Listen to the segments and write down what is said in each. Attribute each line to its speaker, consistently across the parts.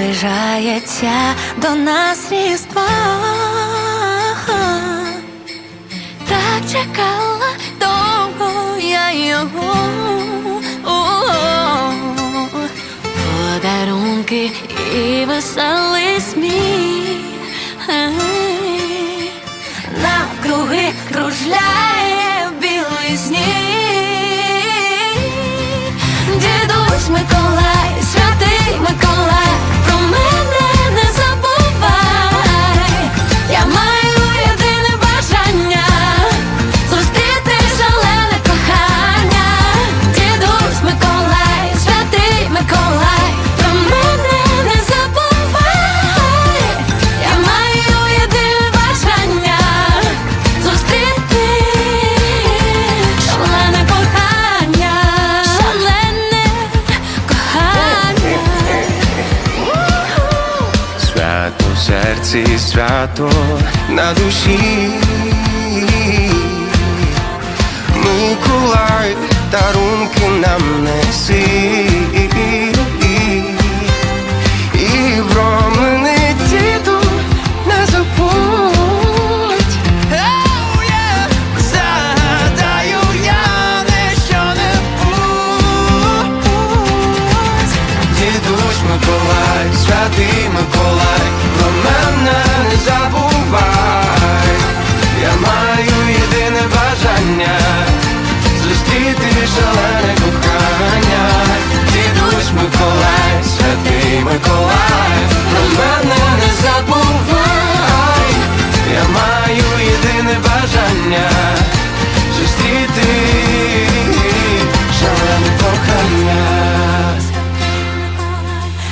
Speaker 1: наближається до нас різдво. Так чекала довго я його. Подарунки і веселий сміх. Навкруги кружляє
Speaker 2: серці, свято на душі. Миколай, дарунки нам неси. І про мене діду не забудь. Oh, я не що-небудь. Дідусь Миколай, святий Миколай,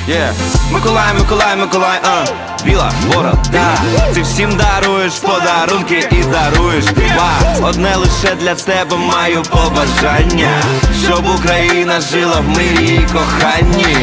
Speaker 3: Yeah. Миколай, Миколай, Миколай, а. Біла борода. Ти всім даруєш подарунки і даруєш піва Одне лише для тебе маю побажання Щоб Україна жила в мирі і коханні